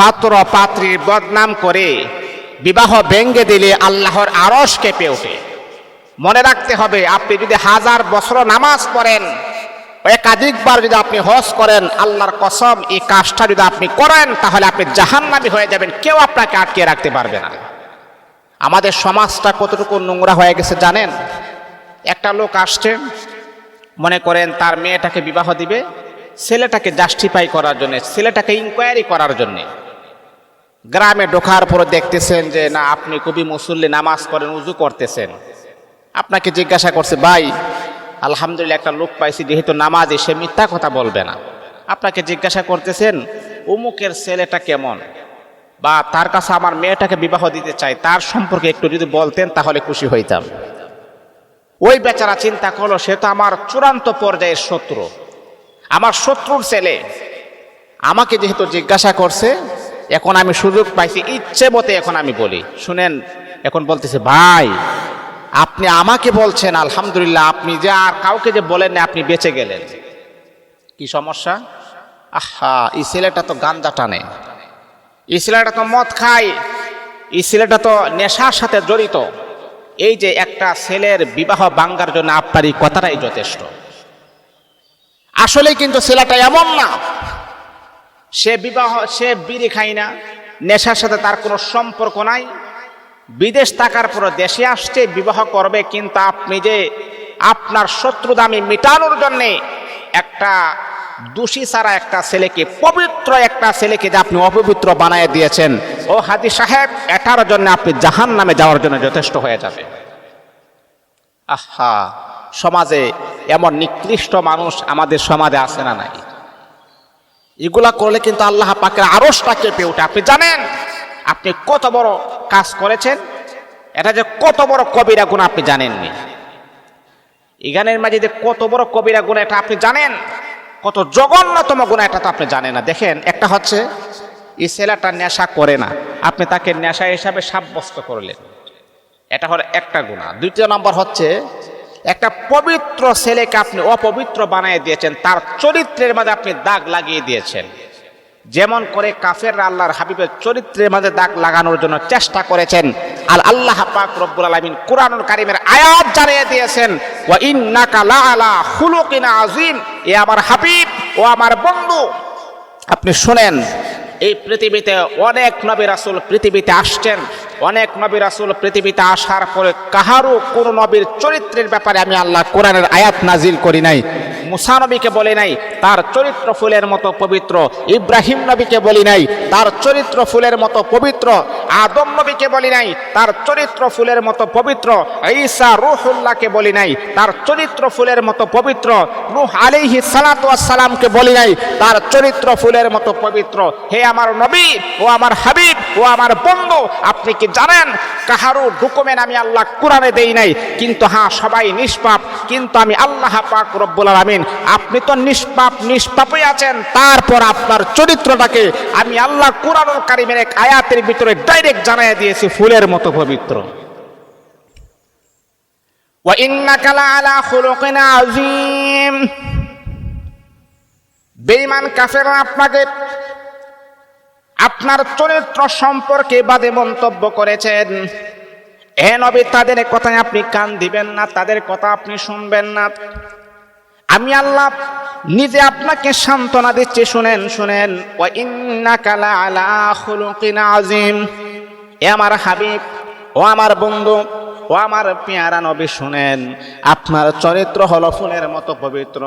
পাত্র পাত্রীর বদনাম করে বিবাহ ভেঙ্গে দিলে আল্লাহর আরস কেঁপে ওঠে। মনে রাখতে হবে, আপনি যদি হাজার বছর নামাজ পড়েন, একাধিকবার যদি আপনি হজ করেন, আল্লাহর কসম, এই কাজটা যদি আপনি করেন, তাহলে আপনি জাহান্নামী হয়ে যাবেন, কেউ আপনাকে আটকে রাখতে পারবে না। আমাদের সমাজটা কতটুকু নোংরা হয়ে গেছে জানেন? একটা লোক আসছে, মনে করেন তার মেয়েটাকে বিবাহ দিবে, ছেলেটাকে জাস্টিফাই করার জন্য, ছেলেটাকে ইনকোয়ারি করার জন্যে। গ্রামে ঢোকার পরে দেখতেছেন যে, না, আপনি কবি মুসল্লি, নামাজ পড়েন, উজু করতেছেন। আপনাকে জিজ্ঞাসা করছে, ভাই, আলহামদুলিল্লাহ, একটা লোক পাইছি, যেহেতু নামাজে, সে মিথ্যা কথা বলবে না। আপনাকে জিজ্ঞাসা করতেছেন অমুকের ছেলেটা কেমন? বা, তার কাছে আমার মেয়েটাকে বিবাহ দিতে চাই, তার সম্পর্কে একটু যদি বলতেন, তাহলে খুশি হইতাম। ওই বেচারা চিন্তা করল, সে তো আমার চূড়ান্ত পর্যায়ের শত্রু। আমার শত্রুর ছেলে। আমাকে যেহেতু জিজ্ঞাসা করছে এখন আমি সুযোগ পাইছি, ইচ্ছে মতে এখন আমি বলি। শুনেন, এখন বলতেছে, ভাই, আপনি আমাকে বলছেন, আলহামদুলিল্লাহ, আপনি যে আর কাউকে যে বলেন না আপনি বেঁচে গেলেন। কি সমস্যা? আহা, এই ছেলেটা তো গান্দা টানে। এই ছেলেটা তো মদ খায়। এই ছেলেটা তো নেশার সাথে জড়িত। এই যে একটা ছেলের বিবাহ বাঙ্গার জন্য আপনার এই কথাটাই যথেষ্ট। আসলে কিন্তু ছেলেটা এমন না। সে বিবাহ, সে বিড়ি খায় না, নেশার সাথে তার কোনো সম্পর্ক নাই। বিদেশ থাকার পর দেশে আসছে, বিবাহ করবে, কিন্তু আপনি যে আপনার শত্রু দামি মেটানোর জন্যে একটা দোষী ছাড়া একটা ছেলেকে, পবিত্র একটা ছেলেকে যে আপনি অপবিত্র বানায় দিয়েছেন, ও হাদি সাহেব, এটার জন্য আপনি জাহান নামে যাওয়ার জন্য যথেষ্ট হয়ে যাবে। আহা, সমাজে এমন নিকৃষ্ট মানুষ আমাদের সমাজে আসে না নাই? এগুলা করলে কিন্তু আল্লাহ পাকের আরসটা কেঁপে ওঠে। আপনি জানেন? আপনি কত বড় কাজ করেছেন? এটা যে কত বড় কবিরা গুণ আপনি জানেননি। এই গানের মাঝে যে কত বড় কবিরা গুণ এটা আপনি জানেন? কত জঘন্যতম গুণ এটা তো আপনি জানেন না। দেখেন, একটা হচ্ছে, এই ছেলেটা নেশা করে না। আপনি তাকে নেশা হিসাবে সাব্যস্ত করলেন। এটা হলো একটা গুণা। দ্বিতীয় নম্বর হচ্ছে একটা পবিত্র ছেলেকে আপনি অপবিত্র বানিয়ে দিয়েছেন, তার চরিত্রের মাঝে আপনি দাগ লাগিয়ে দিয়েছেন। যেমন করে কাফের আল্লাহর হাবিবের চরিত্রের মাঝে দাগ লাগানোর জন্য চেষ্টা করেছেন, আর আল্লাহ পাক রব্বুল আলামিন কুরআনুল কারীমের আয়াত জানিয়ে দিয়েছেন খুলুকিন আযীম। এ আমার হাবিব, ও আমার বন্ধু। আপনি শুনেন, এই পৃথিবীতে অনেক নবী রাসুল পৃথিবীতে আসছেন অনেক নবী রাসূল পৃথিবীতে আসার পরে কাহারও কোন নবীর চরিত্রের ব্যাপারে আমি আল্লাহ কোরআনের আয়াত নাজিল করি নাই। মুসা নবীকে বলি নাই, তার চরিত্র ফুলের মতো পবিত্র, ইব্রাহিম নবীকে বলি নাই, তার চরিত্র ফুলের মতো পবিত্র, আদম নবীকে বলি নাই, তার চরিত্র ফুলের মতো পবিত্র, ঈসা রুহুল্লাহকে বলি নাই, তার চরিত্র ফুলের মতো পবিত্র, নূহ আলিহি সালাতু সালামকে বলি নাই, তার চরিত্র ফুলের মতো পবিত্র। হে আমার নবী ও আমার হাবিব ও আমার বন্ধু, আপনি কি জানেন? কাহারও ডকুমেন্ট আমি আল্লাহ কোরআনে দেই নাই। কিন্তু হ্যাঁ সবাই নিষ্পাপ। কিন্তু আমি আল্লাহ পাক রব্বুল আলমিন, আপনি তো নিষ্পাপ, নিষ্পাপই আছেন। তারপর আপনার চরিত্রটাকে আমি আল্লাহ কোরআনুল কারিমের এক আয়াতের ভিতরে ডাইরেক্ট জানাই দিয়েছি, ফুলের মতো পবিত্র। বেঈমান কাফের আপনাকে আপনার চরিত্র সম্পর্কে বাদে মন্তব্য করেছেন। এ নবী, তাদের কথায় আপনি কান দিবেন না, তাদের কথা আপনি শুনবেন না। আমি আল্লাহ নিজে আপনাকে সান্ত্বনা দিচ্ছি, শুনেন শুনেন। ও ইন্নাকা লাআলা খুলুকিন আযীম। এ আমার হাবিব ও আমার বন্ধু, ও আমার পেয়ারা নবী শুনেন, আপনার চরিত্র হল ফুলের মতো পবিত্র।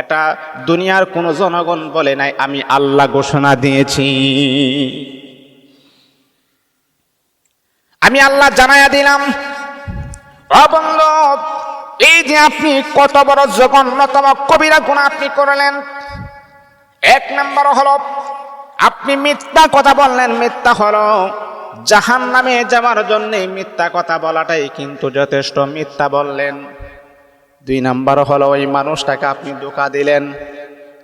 এটা দুনিয়ার কোনো জনগণ বলে নাই, আমি আল্লাহ ঘোষণা দিয়েছি। আমি আল্লাহ জানাইয়া দিলাম এই যে আপনি কত বড় জঘন্যতম কবিরা গুণ আপনি করলেন। এক নম্বর হল, আপনি মিথ্যা কথা বললেন, মিথ্যা হলো। জাহান নামে যাওয়ার জন্য মিথ্যা কথা বলাটাই কিন্তু যথেষ্ট মিথ্যা বললেন। দুই নাম্বার হলো, ওই মানুষটাকে আপনি ধোকা দিলেন।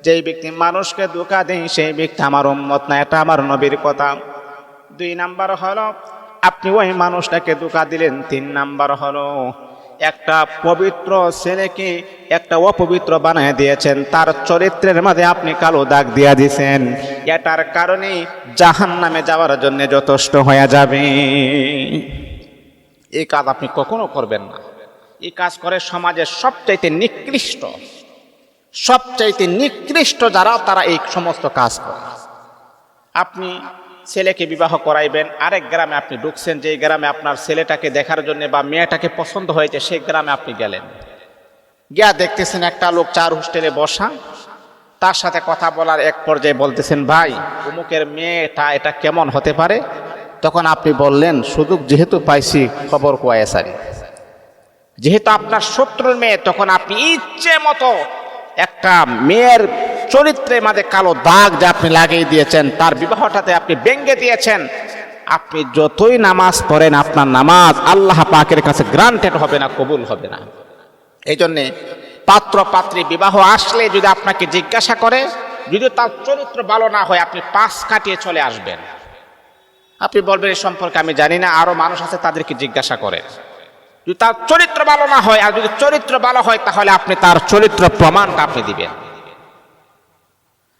যেই ব্যক্তি মানুষকে ধোকা দেয়, সেই ব্যক্তি আমার উম্মত না, এটা আমার নবীর কথা। দুই নাম্বার হলো, আপনি ওই মানুষটাকে ধোকা দিলেন। তিন নাম্বার হলো, একটা পবিত্র ছেলেকে একটা অপবিত্র বানিয়ে দিয়েছেন। তার চরিত্রের মাঝে আপনি কালো দাগ দিয়া দিয়েছেন এটার কারণে জাহান নামে যাওয়ার জন্য যথেষ্ট হয়ে যাবে। এই কাজ আপনি কখনো করবেন না। এই কাজ করে সমাজের সবচাইতে নিকৃষ্ট সবচাইতে নিকৃষ্ট যারা, তারা এই সমস্ত কাজ করে। আপনি ছেলেকে বিবাহ করাইবেন, আরেক গ্রামে আপনি ঢুকছেন যে গ্রামে আপনার ছেলেটাকে দেখার জন্য বা মেয়েটাকে পছন্দ হয়েছে, সেই গ্রামে আপনি গেলেন। গিয়া দেখতেছেন একটা লোক চার হোস্টেলে বসা তার সাথে কথা বলার এক পর্যায়ে বলতেছেন, ভাই অমুকের মেয়েটা এটা কেমন হতে পারে? তখন আপনি বললেন, সুযোগ যেহেতু পাইছি, খবর কোয়াসারি যেহেতু আপনার শত্রুর মেয়ে, তখন আপনি ইচ্ছে মতো একটা মেয়ের চরিত্রের মাঝে কালো দাগ যে আপনি লাগিয়ে দিয়েছেন, তার বিবাহটাতে আপনি ব্যঙ্গে দিয়েছেন। আপনি যতই নামাজ পড়েন, আপনার নামাজ আল্লাহ পাকের কাছে গ্রান্টেড হবে না, কবুল হবে না। এই জন্যে পাত্র পাত্রী বিবাহ আসলে যদি আপনাকে জিজ্ঞাসা করে, যদি তার চরিত্র ভালো না হয়, আপনি পাশ কাটিয়ে চলে আসবেন। আপনি বলবেন এই সম্পর্কে আমি জানি না, আরও মানুষ আছে তাদেরকে জিজ্ঞাসা করেন যদি তার চরিত্র ভালো না হয়, আর যদি চরিত্র ভালো হয়, তাহলে আপনি তার চরিত্র প্রমাণটা আপনি দিবেন।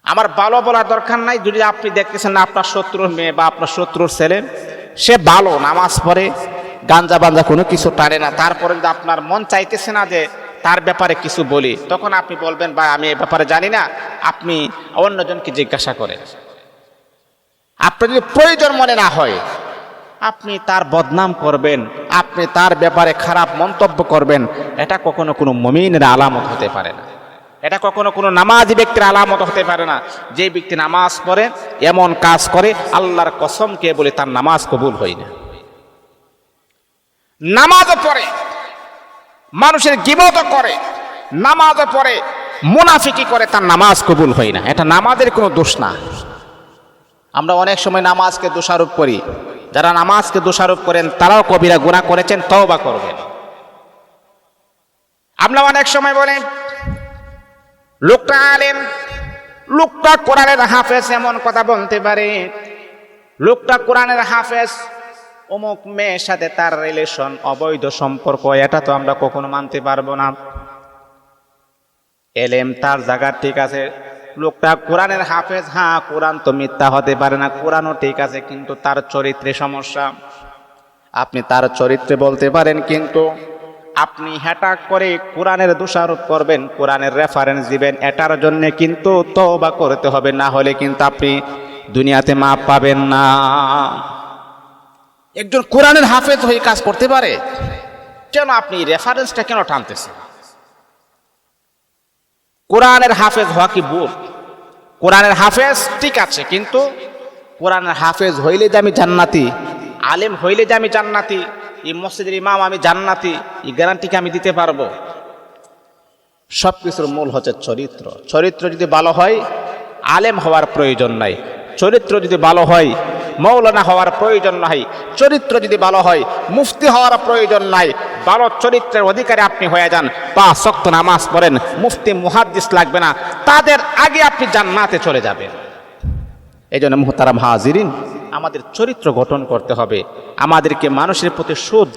আমার ভালো বলার দরকার নাই, যদি আপনি দেখতেছেন না আপনার শত্রুর মেয়ে বা আপনার শত্রুর ছেলে, সে ভালো, নামাজ পড়ে, গাঞ্জা বাঞ্জা কোনো কিছু টানে না। তারপরে যদি আপনার মন চাইতেছে না যে তার ব্যাপারে কিছু বলি। তখন আপনি বলবেন, ভাই, আমি এ ব্যাপারে জানি না। আপনি অন্যজনকে জিজ্ঞাসা করেন। আপনার যদি প্রয়োজন মনে না হয়, আপনি তার বদনাম করবেন, আপনি তার ব্যাপারে খারাপ মন্তব্য করবেন। এটা কখনো কোনো মমিনের আলামত হতে পারে না। এটা কখনো কোনো নামাজি ব্যক্তির আলামত হতে পারে না। যে ব্যক্তি নামাজ পড়ে, এমন কাজ করে, আল্লাহর কসমকে বলে তার নামাজ কবুল হয় না। নামাজও পড়ে। মানুষের গিবত করে নামাজও পড়ে, মুনাফিকি করে, তার নামাজ কবুল হয় না। এটা নামাজের কোনো দোষ না। আমরা অনেক সময় নামাজকে দোষারোপ করি। যারা নামাজকে দোষারোপ করেন, তারাও কবিরা গুণা করেছেন তাও বা করবেন। আমরা অনেক সময় বলেন লোকটা আলেম, লোকটা কোরআনের হাফেজ, এমন কথা বলতে পারে। লোকটা কোরআনের হাফেজ অমুক মেয়ের সাথে তার রিলেশন অবৈধ সম্পর্ক, এটা তো আমরা কখনো মানতে পারব না। এলেম তার জায়গা ঠিক আছে। লোকটা কোরআনের হাফেজ হ্যাঁ কোরআন তো মিথ্যা হতে পারে না, কোরআনও ঠিক আছে, কিন্তু তার চরিত্রে সমস্যা। আপনি তার চরিত্রে বলতে পারেন, কিন্তু আপনি হ্যাটাক করে কোরআনের দোষারোপ করবেন, কোরআনের রেফারেন্স দিবেন, এটার জন্য কিন্তু তওবা করতে হবে, না হলে কিন্তু আপনি দুনিয়াতে মাপ পাবেন না। একজন কোরআনের হাফেজ হয়ে কাজ করতে পারে, কেন আপনি রেফারেন্সটা কেন টানতেছেন? কোরআনের হাফেজ হওয়া কি ভুল? কোরআনের হাফেজ ঠিক আছে, কিন্তু কোরআনের হাফেজ হইলে যে আমি জান্নাতি, আলেম হইলে যে আমি জান্নাতি, এই মসজিদের ইমাম আমি জান্নাতি, এই গ্যারান্টিকে আমি দিতে পারব? সব কিছুর মূল হচ্ছে চরিত্র। চরিত্র যদি ভালো হয়, আলেম হওয়ার প্রয়োজন নাই। চরিত্র যদি ভালো হয় মৌলানা হওয়ার প্রয়োজন নাই। চরিত্র যদি ভালো হয়, মুফতি হওয়ার প্রয়োজন নাই। ভালো চরিত্রের অধিকারে আপনি হয়ে যান। পা শক্ত নামাজ পড়েন। মুফতি, মুহাদ্দিস লাগবে না। তাদের আগে আপনি জান্নাতে চলে যাবেন। এই জন্য মুহতারাম হাজিরিন, আমাদের চরিত্র গঠন করতে হবে। আমাদেরকে মানুষের প্রতি সুদ